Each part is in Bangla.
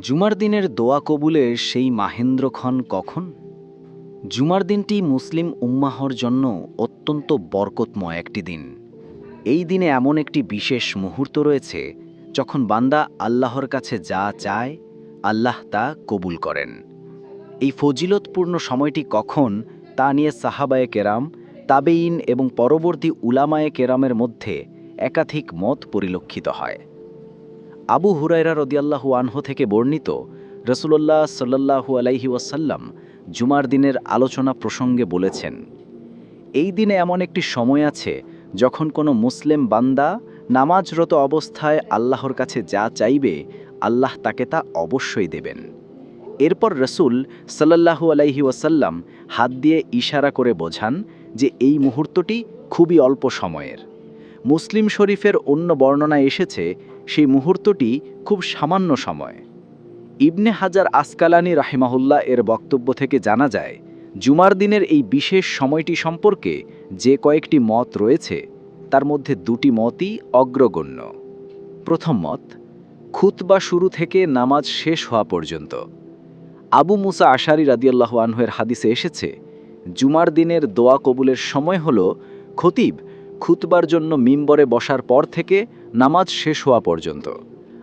জুমার দিনের দোয়া কবুলের সেই মাহেন্দ্রক্ষণ কখন? জুমার দিনটি মুসলিম উম্মাহর জন্য অত্যন্ত বরকতময় একটি দিন। এই দিনে এমন একটি বিশেষ মুহূর্ত রয়েছে, যখন বান্দা আল্লাহর কাছে যা চায়, আল্লাহ তা কবুল করেন। এই ফজিলতপূর্ণ সময়টি কখন, তা নিয়ে সাহাবায়ে কেরাম তাবেইন এবং পরবর্তী উলামায়ে কেরামের মধ্যে একাধিক মত পরিলক্ষিত হয়। আবু হুরাইরা রদিয়াল্লাহু আনহু থেকে বর্ণিত রসুল্লাহ সাল্লাহু আলাইহি ওয়াসাল্লাম জুমার দিনের আলোচনা প্রসঙ্গে বলেছেন, এই দিনে এমন একটি সময় আছে যখন কোনো মুসলিম বান্দা নামাজরত অবস্থায় আল্লাহর কাছে যা চাইবে আল্লাহ তাকে তা অবশ্যই দেবেন। এরপর রসুল সাল্লাহু আলাইহি ওয়াসাল্লাম হাত দিয়ে ইশারা করে বোঝান যে এই মুহূর্তটি খুবই অল্প সময়ের। মুসলিম শরীফের অন্য বর্ণনায় এসেছে সেই মুহূর্তটি খুব সামান্য সময়। ইবনে হাজার আসকালানি রাহিমাহুল্লাহ এর বক্তব্য থেকে জানা যায়, জুমার দিনের এই বিশেষ সময়টি সম্পর্কে যে কয়েকটি মত রয়েছে, তার মধ্যে দুটি মতই অগ্রগণ্য। প্রথম মত, খুতবা শুরু থেকে নামাজ শেষ হওয়া পর্যন্ত। আবু মুসা আশারি রাদিয়াল্লাহু আনহুয়ের হাদিসে এসেছে, জুমার দিনের দোয়া কবুলের সময় হল খতিব খুতবার জন্য মিম্বরে বসার পর থেকে নামাজ শেষ হওয়া পর্যন্ত।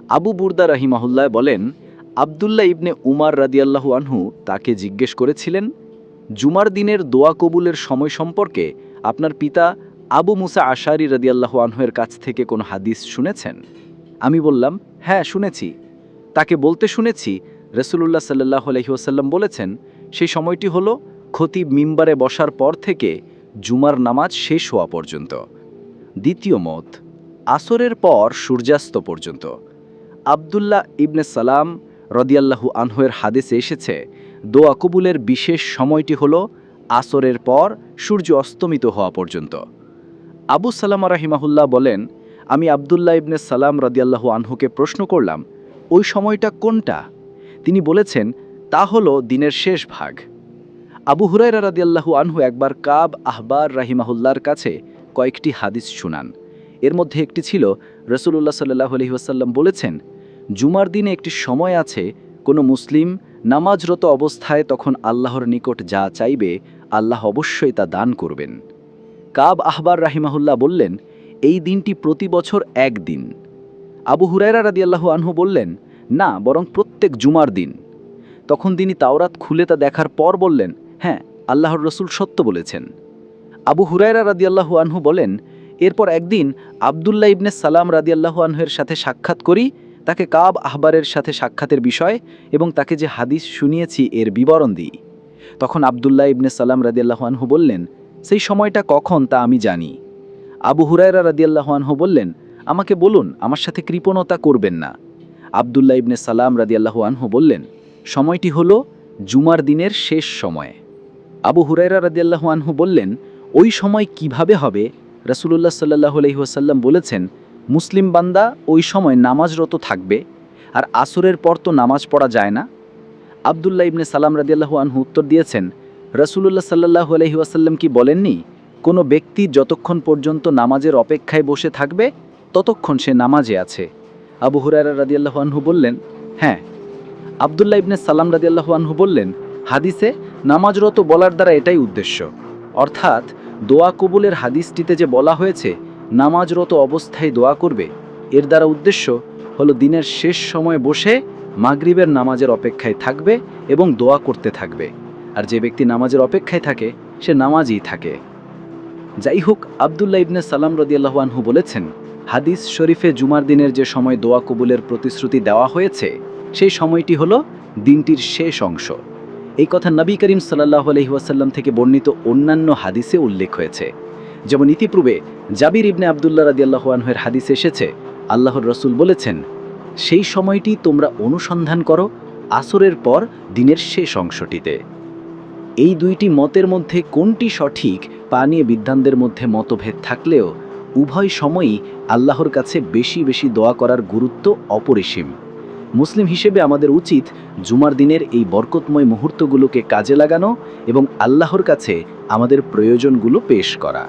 আবু বুর্দা রাহিমাহুল্লাহ বলেন, আবদুল্লাহ ইবনে উমার রাদিয়াল্লাহু আনহু তাকে জিজ্ঞেস করেছিলেন, জুমার দিনের দোয়া কবুলের সময় সম্পর্কে আপনার পিতা আবু মুসা আশারি রাদিয়াল্লাহু আনহুয়ের কাছ থেকে কোনো হাদিস শুনেছেন? আমি বললাম হ্যাঁ শুনেছি। তাকে বলতে শুনেছি, রসুলুল্লাহ সাল্লাহ আলহিউসাল্লাম বলেছেন, সেই সময়টি হল খতিব মিম্বারে বসার পর থেকে জুমার নামাজ শেষ হওয়া পর্যন্ত। দ্বিতীয় মত আসরের পর সূর্যাস্ত পর্যন্ত। আবদুল্লাহ ইবনে সালাম রদিয়াল্লাহু আনহুয়ের হাদিসে এসেছে, দোয়া কবুলের বিশেষ সময়টি হল আসরের পর সূর্য অস্তমিত হওয়া পর্যন্ত। আবু সালামা রাহিমাহুল্লাহ বলেন, আমি আবদুল্লাহ ইবনে সালাম রদিয়াল্লাহু আনহুকে প্রশ্ন করলাম, ওই সময়টা কোনটা? তিনি বলেছেন, তা হল দিনের শেষ ভাগ। আবু হুরাইরা রাদিয়াল্লাহু আনহু একবার কাব আহবার রাহিমাহুল্লার কাছে কয়েকটি হাদিস শুনান। এর মধ্যে একটি ছিল রসুল্লাহ সাল্লাহ আলহিহাসাল্লাম বলেছেন, জুমার দিনে একটি সময় আছে, কোনো মুসলিম নামাজরত অবস্থায় তখন আল্লাহর নিকট যা চাইবে, আল্লাহ অবশ্যই তা দান করবেন। কাব আহবার রাহিমাহুল্লাহ বললেন, এই দিনটি প্রতি বছর এক দিন। আবু হুরাইরা রাদিয়াল্লাহু আনহু বললেন, না, বরং প্রত্যেক জুমার দিন। তখন তিনি তাওরাত খুলে তা দেখার পর বললেন হ্যাঁ আল্লাহর রসুল সত্য বলেছেন। আবু হুরায়রা রাদিয়াল্লাহু আনহু বলেন এরপর একদিন আবদুল্লাহ ইবনে সালাম রাদিয়াল্লাহু আনহুয়ের সাথে সাক্ষাৎ করি, তাকে কাব আহবারের সাথে সাক্ষাতের বিষয় এবং তাকে যে হাদিস শুনিয়েছি এর বিবরণ দিই। তখন আবদুল্লাহ ইবনে সালাম রাদিয়াল্লাহু আনহু বললেন, সেই সময়টা কখন তা আমি জানি? আবু হুরায়রা রাদিয়াল্লাহু আনহু বললেন, আমাকে বলুন, আমার সাথে কৃপণতা করবেন না। আবদুল্লাহ ইবনে সালাম রাদিয়াল্লাহু আনহু বললেন, সময়টি হল জুমার দিনের শেষ সময়। আবু হুরাইরা রাদিয়াল্লাহু আনহু বললেন, ওই সময় কীভাবে হবে? রাসূলুল্লাহ সাল্লাল্লাহু আলাইহি ওয়াসাল্লাম বলেছেন, মুসলিম বান্দা ওই সময় নামাজরত থাকবে আর আসরের পর তো নামাজ পড়া যায় না। আবদুল্লাহ ইবনে সালাম রাদিয়াল্লাহু আনহু উত্তর দিয়েছেন, রাসূলুল্লাহ সাল্লাল্লাহু আলাইহি ওয়াসাল্লাম কি বলেননি, কোনো ব্যক্তি যতক্ষণ পর্যন্ত নামাজের অপেক্ষায় বসে থাকবে, ততক্ষণ সে নামাজে আছে? আবু হুরায়রা রাদিয়াল্লাহু আনহু বললেন হ্যাঁ। আবদুল্লাহ ইবনে সালাম রাদিয়াল্লাহু আনহু বললেন, হাদিসে নামাজরত বলার দ্বারা এটাই উদ্দেশ্য। অর্থাৎ দোয়া কবুলের হাদিসটিতে যে বলা হয়েছে, নামাজরত অবস্থায় দোয়া করবে, এর দ্বারা উদ্দেশ্য হলো দিনের শেষ সময় বসে মাগরিবের নামাজের অপেক্ষায় থাকবে এবং দোয়া করতে থাকবে। আর যে ব্যক্তি নামাজের অপেক্ষায় থাকে, সে নামাজই থাকে। যাই হোক, আবদুল্লাহ ইবনে সালাম রদিয়াল্লাহু আনহু বলেছেন, হাদিস শরীফে জুমার দিনের যে সময় দোয়া কবুলের প্রতিশ্রুতি দেওয়া হয়েছে, সেই সময়টি হলো দিনটির শেষ অংশ। এই কথা নবী করিম সাল্লাহ আলহিহাসাল্লাম থেকে বর্ণিত অন্যান্য হাদিসে উল্লেখ হয়েছে। যেমন ইতিপূর্বে জাবির ইবনে আবদুল্লাহ রাদিয়াল্লাহু আনহের হাদিসে এসেছে, আল্লাহর রসুল বলেছেন, সেই সময়টি তোমরা অনুসন্ধান করো আসরের পর দিনের শেষ অংশটিতে। এই দুইটি মতের মধ্যে কোনটি সঠিক পা নিয়ে বিদ্বানদের মধ্যে মতভেদ থাকলেও উভয় সময়ই আল্লাহর কাছে বেশি বেশি দোয়া করার গুরুত্ব অপরিসীম। মুসলিম হিসেবে আমাদের উচিত জুমার দিনের এই বরকতময় মুহূর্তগুলোকে কাজে লাগানো এবং আল্লাহর কাছে আমাদের প্রয়োজনগুলো পেশ করা।